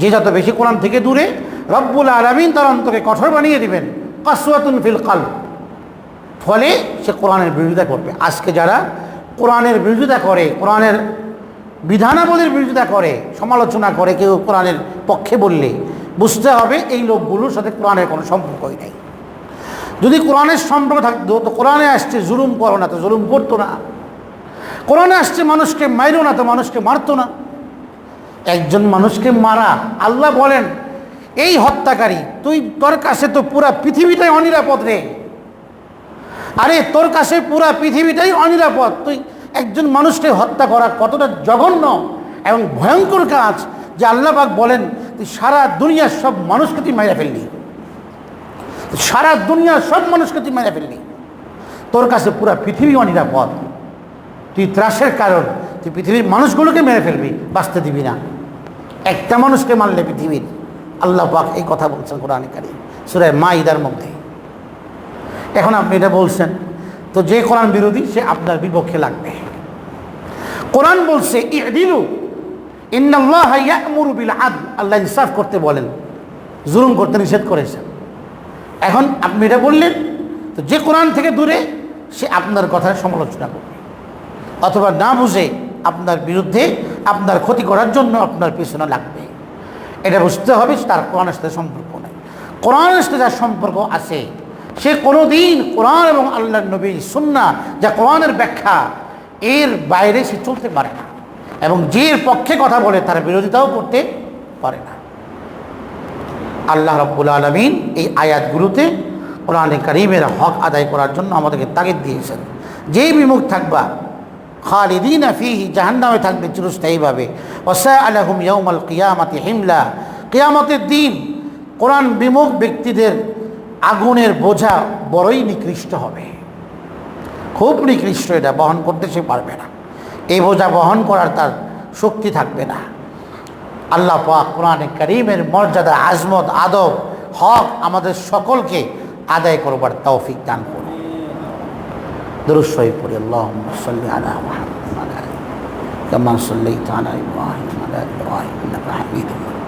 যে যত বেশি কোরআন থেকে দূরে, রব্বুল আলমিন তার অন্তকে কঠোর বানিয়ে দিবেন। কাসওয়াতুন ফিল কাল ফলে সে কোরআনের বিরোধিতা করবে। আজকে যারা কোরআনের বিরোধিতা করে, কোরআনের বিধানাবলীর বিরোধিতা করে, সমালোচনা করে, কেউ কোরআনের পক্ষে বললে, বুঝতে হবে এই লোকগুলোর সাথে কোরআনের কোনো সম্পর্কই নেই। যদি কোরআনের সম্পর্ক থাকতো, তো কোরআনে আসছে জুলুম করো না, তো জুলুম করতো না। কোরআনে আসছে মানুষকে মাইরো না, তো মানুষকে মারতো না। একজন মানুষকে মারা, আল্লাহ বলেন, এই হত্যাকারী, তুই তোর কাছে তো পুরা পৃথিবীটাই অনিরাপদ রে। আরে, তোর কাছে পুরা পৃথিবীটাই অনিরাপদ। তুই একজন মানুষকে হত্যা করা কতটা জঘন্য এবং ভয়ঙ্কর কাজ যে আল্লাহ পাক বলেন, তুই সারা দুনিয়ার সব মানুষকে তুই মেরে ফেললি। সারা দুনিয়ার সব মানুষকে তুই মেরে ফেললি। তোর কাছে পুরা পৃথিবী অনিরাপদ। তুই ত্রাসের কারণ তুই পৃথিবীর মানুষগুলোকে মেরে ফেলবি, বাঁচতে দিবি না। একটা মানুষকে মারলে পৃথিবীর। আল্লাহ পাক এই কথা বলছেন কোরআন কারি সুরায় মা ইদার মধ্যে। এখন আপনি এটা বলছেন, তো যে কোরআন বিরোধী, সে আপনার বিপক্ষে লাগবে। কোরআন বলছে আল্লাহ ইনসাফ করতে বলেন, জুলুম করতে নিষেধ করেছেন। এখন আপনি এটা বললেন, তো যে কোরআন থেকে দূরে, সে আপনার কথার সমালোচনা করবে। অথবা না বুঝে আপনার বিরুদ্ধে আপনার ক্ষতি করার জন্য আপনার পিছনে লাগবে। এটা বুঝতে হবে, তার কোরআনের সাথে সম্পর্ক নেই। কোরআনের সাথে যার সম্পর্ক আছে, সে কোনো দিন কোরআন এবং আল্লাহ নবী সুন্না যা কোরআনের ব্যাখ্যা, এর বাইরে সে চলতে পারে না এবং যে পক্ষে কথা বলে, তার বিরোধিতাও করতে পারে না। আল্লাহ রব্বুল আলমিন এই আয়াতগুলোতে কোরআনে করিমের হক আদায় করার জন্য আমাদেরকে তাগিদ দিয়েছেন। যেই বিমুখ থাকবা খালিদিন ফিহি, জাহান্নামে থাকবে চিরস্থায়ীভাবে। ওসা আলহুম ইয়ৌমাল কিয়ামাতি হিমলা। কিয়ামতের দিন কোরআন বিমুখ ব্যক্তিদের আগুনের বোঝা বড়ই নিকৃষ্ট হবে। খুব নিকৃষ্ট এটা, বহন করতে সে পারবে না। এই বোঝা বহন করার তার শক্তি থাকবে না। আল্লাহ পাক কোরআনে করিমের মর্যাদা, আজমত, আদব, হক আমাদের সকলকে আদায় করবার তৌফিক দান করুন। درس شوي পড়ি اللهم صل على محمد وعلى اله كما صليت على إبراهيم وعلى آل إبراهيم إنك حميد مجيد.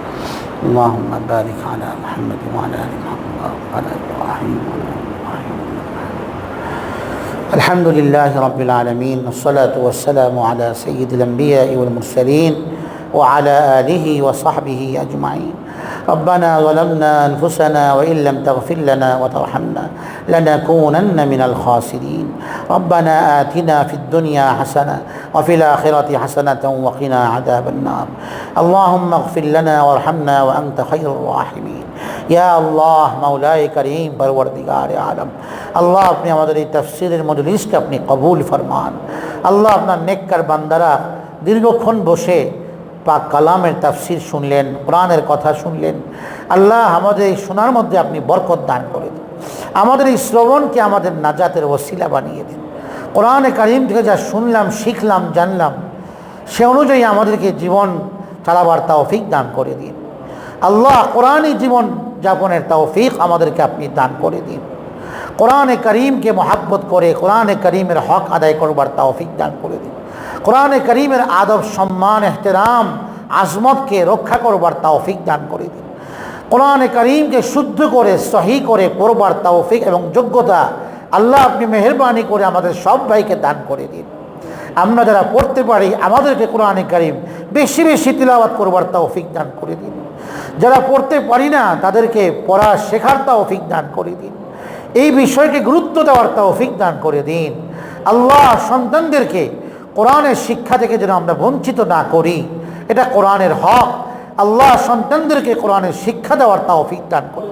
اللهم بارك على محمد وعلى آل محمد وعلى إبراهيم وعلى آل إبراهيم الحمد لله رب العالمين والصلاة والسلام على سيد الأنبياء والمرسلين وعلى آله وصحبه أجمعين. ربنا ظلمنا أنفسنا وإن لم تغفر لنا وترحمنا لنكونن من الخاسرين ربنا آتنا في الدنيا حسنة وفي الآخرة حسنة وقنا عذاب النار اللهم اغفر لنا وارحمنا وأنت خير الراحمين ইয়া আল্লাহ মাওলায় করিম পরবর্দিগার আলম আল্লাহ আপনি আমাদের এই তফসিরের মজলিসকে আপনি কবুল ফরমান আল্লাহ আপনার নেককার বান্দারা দীর্ঘক্ষণ বসে পাক কালামের তাফসির শুনলেন, কোরআনের কথা শুনলেন। আল্লাহ আমাদের এই শোনার মধ্যে আপনি বরকত দান করে দিন। আমাদের এই শ্রবণকে আমাদের নাজাতের ওসিলা বানিয়ে দিন। কোরআনে কারিম থেকে যা শুনলাম, শিখলাম, জানলাম, সে অনুযায়ী আমাদেরকে জীবন চালাবার তৌফিক দান করে দিন। আল্লাহ কোরআনই জীবন যাপনের তৌফিক আমাদেরকে আপনি দান করে দিন। কোরআনে করিমকে মহাব্বত করে, কোরআনে করিমের হক আদায় করবার তৌফিক দান করে দিন। কোরআনে করিমের আদব, সম্মান, এহতেরাম, আজমতকে রক্ষা করবার তৌফিক দান করে দিন। কোরআনে করিমকে শুদ্ধ করে, সহি করে করবার তৌফিক এবং যোগ্যতা আল্লাহ আপনি মেহরবানি করে আমাদের সব ভাইকে দান করে দিন। আমরা যারা পড়তে পারি, আমাদেরকে কোরআনে করিম বেশি বেশি তিলাবাত করবার তৌফিক দান করে দিন। যারা পড়তে পারি না, তাদেরকে পড়া শেখার তৌফিক দান করে দিন। এই বিষয়কে গুরুত্ব দেওয়ার তৌফিক দান করে দিন। আল্লাহ সন্তানদেরকে কোরআনের শিক্ষা থেকে যেন আমরা বঞ্চিত না করি। এটা কোরআনের হক। আল্লাহ সন্তানদেরকে কোরআনের শিক্ষা দেওয়ার তৌফিক দান করে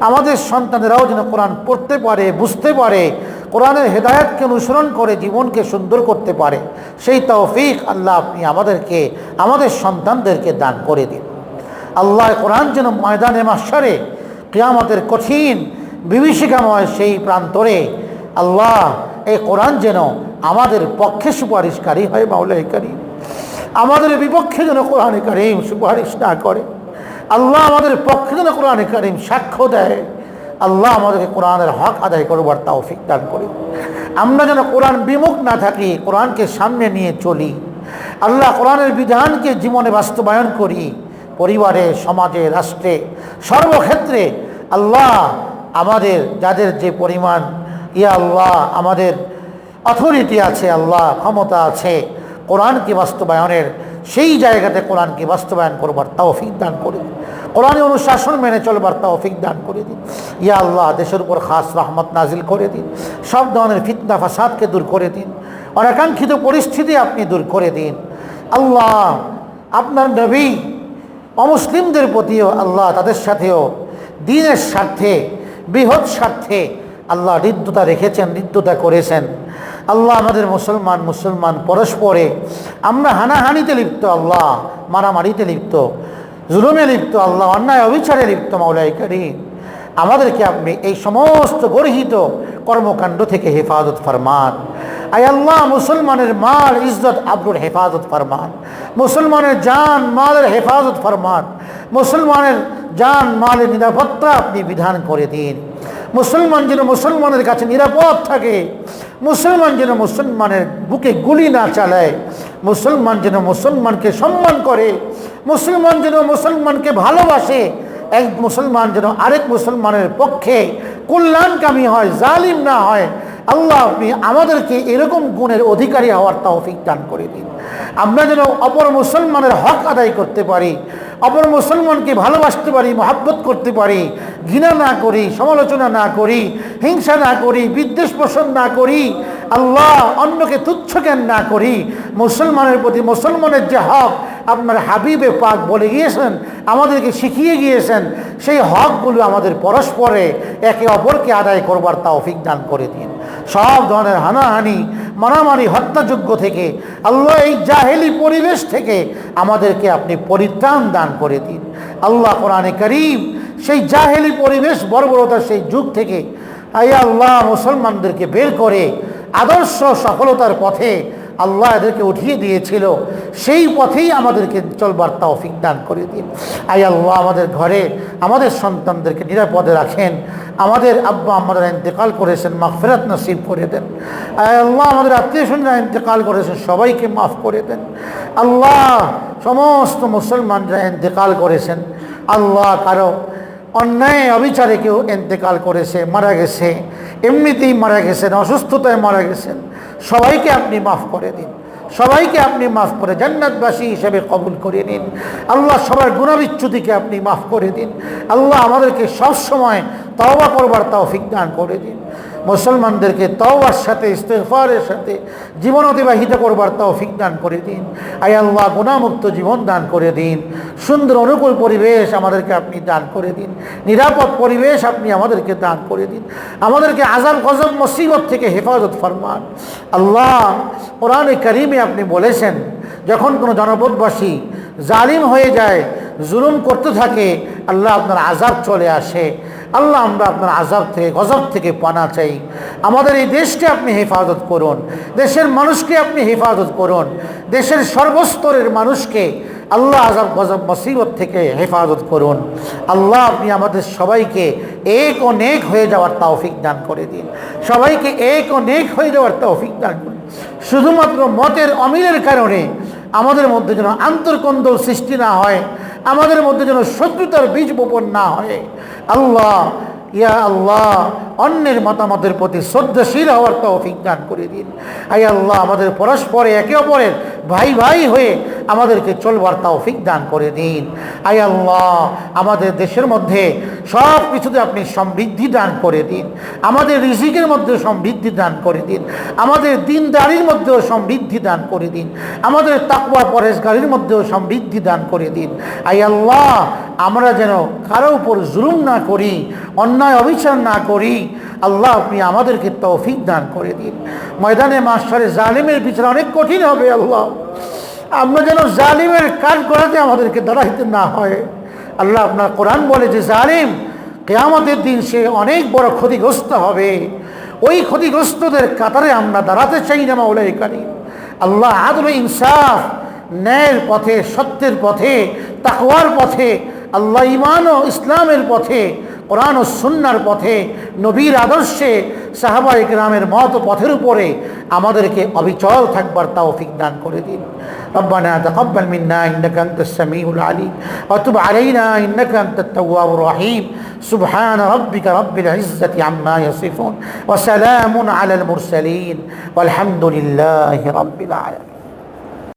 আমাদের সন্তানেরাও যেন কোরআন পড়তে পারে, বুঝতে পারে, কোরআনের হেদায়তকে অনুসরণ করে, জীবনকে সুন্দর করতে পারে। সেই তৌফিক আল্লাহ আপনি আমাদেরকে, আমাদের সন্তানদেরকে দান করে দিন। আল্লাহ কোরআন যেন ময়দানে মাসারে কেয়ামতের কঠিন, বিভীষিকাময় সেই প্রান্তরে আল্লাহ এই কোরআন যেন আমাদের পক্ষে সুপারিশকারী হয় মাওলাই করিম। আমাদের বিপক্ষে যেন কোরআনে করিম সুপারিশ না করে। আল্লাহ আমাদের পক্ষে যেন কোরআনে কারিম সাক্ষ্য দেয়। আল্লাহ আমাদেরকে কোরআনের হক আদায় করবার তৌফিক দান করে। আমরা যেন কোরআন বিমুখ না থাকি, কোরআনকে সামনে নিয়ে চলি। আল্লাহ কোরআনের বিধানকে জীবনে বাস্তবায়ন করি। পরিবারে, সমাজে, রাষ্ট্রে, সর্বক্ষেত্রে আল্লাহ আমাদের, যাদের যে পরিমাণ, ইয়া আল্লাহ আমাদের অথরিটি আছে, আল্লাহ, ক্ষমতা আছে কোরআনকে বাস্তবায়নের, সেই জায়গাতে কোরআনকে বাস্তবায়ন করবার তৌফিক দান করে দিন। কোরআনে অনুশাসন মেনে চলবার তৌফিক দান করে দিন। ইয়া আল্লাহ, দেশের উপর খাস রহমত নাজিল করে দিন। সব ধরনের ফিতনা, ফাসাদকে দূর করে দিন। অনাকাঙ্ক্ষিত পরিস্থিতি আপনি দূর করে দিন। আল্লাহ, আপনার নবী অমুসলিমদের প্রতিও আল্লাহ তাদের সাথেও দিনের স্বার্থে, বৃহৎ স্বার্থে আল্লাহ হৃদ্যতা রেখেছেন, হৃদ্যতা করেছেন। আল্লাহ আমাদের মুসলমান মুসলমান পরস্পরে আমরা হানাহানিতে লিপ্ত আল্লাহ, মারামারিতে লিপ্ত, জুলুমে লিপ্ত আল্লাহ, অন্যায় অবিচারে লিপ্ত মাওলাই আমাদেরকে আপনি এই সমস্ত গর্হিত কর্মকাণ্ড থেকে হেফাজত ফরমান। আল্লাহ, মুসলমানের মাল ইজ্জত আব্রুর হেফাজত ফরমান। মুসলমানের জান মালের হেফাজত ফরমান। মুসলমানের জান মালের নিরাপত্তা আপনি বিধান করে দিন। মুসলমান যেন মুসলমানের কাছে নিরাপদ থাকে, মুসলমান যেন মুসলমানের বুকে গুলি না চালায়, মুসলমান যেন মুসলমানকে সম্মান করে, মুসলমান যেন মুসলমানকে ভালোবাসে, এক মুসলমান যেন আরেক মুসলমানের পক্ষে কল্যাণকামী হয়, জালিম না হয় আল্লাহ আপনি আমাদেরকে এরকম গুণের অধিকারী হওয়ার তৌফিক দান করে দিন। আমরা যেন অপর মুসলমানের হক আদায় করতে পারি, অপর মুসলমানকে ভালোবাসতে পারি, মহাব্বত করতে পারি, ঘৃণা না করি, সমালোচনা না করি, হিংসা না করি, বিদ্বেষ পোষণ না করি, আল্লাহ অন্যকে তুচ্ছ জ্ঞান না করি, মুসলমানের প্রতি মুসলমানের যে হক আপনার হাবিবে পাক বলে গিয়েছেন, আমাদেরকে শিখিয়ে গিয়েছেন, সেই হকগুলো আমাদের পরস্পরে একে অপরকে আদায় করবার তৌফিক দান করে দিন। সব ধরনের হানাহানি, মারামারি হত্যাযোগ্য থেকে, আল্লাহ এই জাহেলি পরিবেশ থেকে আমাদেরকে আপনি পরিত্রাণ দান করে দিন। আল্লাহ কোরআনে করিম সেই জাহেলি পরিবেশ বর্বরতার সেই যুগ থেকে আই আল্লাহ মুসলমানদেরকে বের করে আদর্শ সফলতার পথে আল্লাহ এদেরকে উঠিয়ে দিয়েছিল, সেই পথেই আমাদেরকে চলবার তৌফিক দান করে দিন। আই আল্লাহ, আমাদের ঘরে আমাদের সন্তানদেরকে নিরাপদে রাখেন, আমাদের আব্বা আমাদের ইন্তেকাল করেছেন, মাগফিরাত নসিব করে দেন। আয় আল্লাহ, আমাদের আত্মীয় স্বজনরা ইন্তেকাল করেছেন, সবাইকে মাফ করে দেন। আল্লাহ, সমস্ত মুসলমানরা ইন্তেকাল করেছেন। আল্লাহ কারও অন্যায় অবিচারে কেউ এন্তেকাল করেছে, মারা গেছে, এমনিতেই মারা গেছেন, অসুস্থতায় মারা গেছেন, সবাইকে আপনি মাফ করে দিন। সবাইকে আপনি মাফ করে, জান্নাতবাসী হিসেবে কবুল করে নিন। আল্লাহ সবার গুণাবিচ্ছুতিকে আপনি মাফ করে দিন। আল্লাহ আমাদেরকে সবসময় তওবা করবার তৌফিক দান করে দিন। মুসলমানদেরকে তওবার সাথে ইস্তেফারের সাথে জীবন অতিবাহিত করবার তৌফিক দান করে দিন। আয় আল্লাহ গুণামুক্ত জীবন দান করে দিন। সুন্দর, অনুকূল পরিবেশ আমাদেরকে আপনি দান করে দিন। নিরাপদ পরিবেশ আপনি আমাদেরকে দান করে দিন। আমাদেরকে আজাব গজব, মুসিবত থেকে হেফাজত ফরমান। আল্লাহ, কোরআনে করিমে আপনি বলেছেন, যখন কোনো জনপদবাসী জালিম হয়ে যায়, জুলুম করতে থাকে, আল্লাহ আপনার আজাব চলে আসে। আল্লাহ, আমরা আপনার আজাব থেকে, গজব থেকে পানা চাই। আমাদের এই দেশকে আপনি হেফাজত করুন। দেশের মানুষকে আপনি হেফাজত করুন। দেশের সর্বস্তরের মানুষকে আল্লাহ আজাব, গজব, মসিবত থেকে হেফাজত করুন। আল্লাহ, আপনি আমাদের সবাইকে এক ও নেক হয়ে যাওয়ার তৌফিক দান করে দিন। সবাইকে এক ও নেক হয়ে যাওয়ার তৌফিক দান করুন। শুধুমাত্র মতের অমিলের কারণে আমাদের মধ্যে যেন আন্তর্কন্দল সৃষ্টি না হয়। আমাদের মধ্যে যেন শত্রুতার বীজ বপন না হয়। আল্লাহ, ইয়া আল্লাহ, অন্যের মতামতের প্রতি শ্রদ্ধাশীল হওয়ার তৌফিক দান করে দিন। আই আল্লাহ, আমাদের পরস্পরে একে অপরের ভাই ভাই হয়ে আমাদেরকে চলবার তৌফিক দান করে দিন। আই আল্লাহ, আমাদের দেশের মধ্যে সব কিছুতে আপনি সমৃদ্ধি দান করে দিন। আমাদের রিজিকের মধ্যে সমৃদ্ধি দান করে দিন। আমাদের দিনদারির মধ্যেও সমৃদ্ধি দান করে দিন। আমাদের তাকুয়া পরেশগারির মধ্যেও সমৃদ্ধি দান করে দিন। আই আল্লাহ, আমরা যেন কারও উপর জুলুম না করি, অন্যায় অবিচার না করি, আল্লাহ আপনি আমাদেরকে তৌফিক দান করে দিন। ময়দানে মাস্টারে জালিমের বিচার অনেক কঠিন হবে আল্লাহ। আমরা যেন জালিমের কাজ করাতে আমাদেরকে দাঁড়াইতে না হয়। আল্লাহ আপনার কোরআন বলে যে, জালিম, কেয়ামতের দিন সে অনেক বড় ক্ষতিগ্রস্ত হবে। ওই ক্ষতিগ্রস্তদের কাতারে আমরা দাঁড়াতে চাই না মাওলাই কারিম। আল্লাহ আদমে ইনসাফ, ন্যায়ের পথে, সত্যের পথে, তাকওয়ার পথে, আল্লাহ ইমান ও ইসলামের পথে কোরআন ও সুন্নার পথে নবীর আদর্শে সাহাবা ইকরামের মত পথের উপরে আমাদেরকে অবিচল থাকবার তৌফিক দান করে দিন ربنا تقبل منا إنك أنت السميع العليم وتب علينا إنك أنت التواب الرحيم سبحان ربك رب العزة عما يصفون وسلام على المرسلين والحمد لله رب العالمين